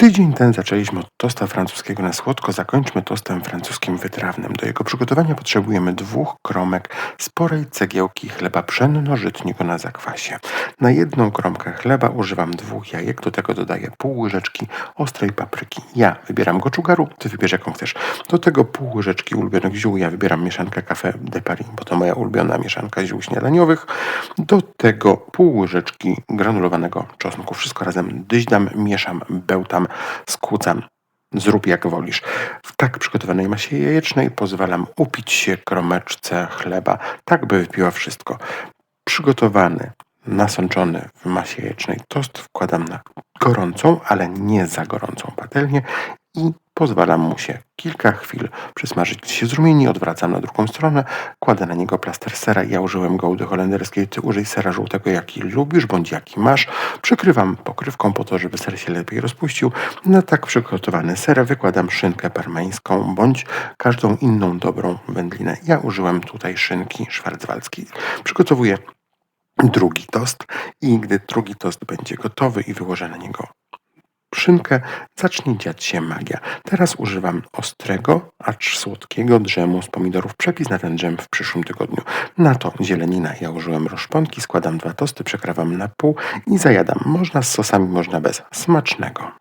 Tydzień ten zaczęliśmy od tosta francuskiego na słodko, zakończmy tostem francuskim wytrawnym. Do jego przygotowania potrzebujemy dwóch kromek sporej cegiełki chleba pszenno-żytniego na zakwasie. Na jedną kromkę chleba używam dwóch jajek, do tego dodaję pół łyżeczki ostrej papryki. Ja wybieram goczugaru, ty wybierz jaką chcesz. Do tego pół łyżeczki ulubionych ziół, ja wybieram mieszankę Café de Paris, bo to moja ulubiona mieszanka ziół śniadaniowych. Do tego pół łyżeczki granulowanego czosnku. Wszystko razem dyźdam, mieszam, bełtam, skłócam. Zrób jak wolisz. W tak przygotowanej masie jajecznej pozwalam upić się kromeczce chleba, tak by wypiła wszystko. Przygotowany, nasączony w masie jajecznej tost wkładam na gorącą, ale nie za gorącą patelnię i pozwalam mu się kilka chwil przysmażyć. Się zrumieni, odwracam na drugą stronę, kładę na niego plaster sera, ja użyłem gołdy holenderskiej, ty użyj sera żółtego jaki lubisz, bądź jaki masz, przykrywam pokrywką po to, żeby ser się lepiej rozpuścił, na tak przygotowany ser wykładam szynkę parmeńską, bądź każdą inną dobrą wędlinę. Ja użyłem tutaj szynki szwarcwalskiej. Przygotowuję drugi tost i gdy drugi tost będzie gotowy i wyłożę na niego szynkę, zacznie dziać się magia. Teraz używam ostrego, acz słodkiego drzemu z pomidorów. Przepis na ten dżem w przyszłym tygodniu. Na to zielenina. Ja użyłem roszponki, składam dwa tosty, przekrawam na pół i zajadam. Można z sosami, można bez. Smacznego.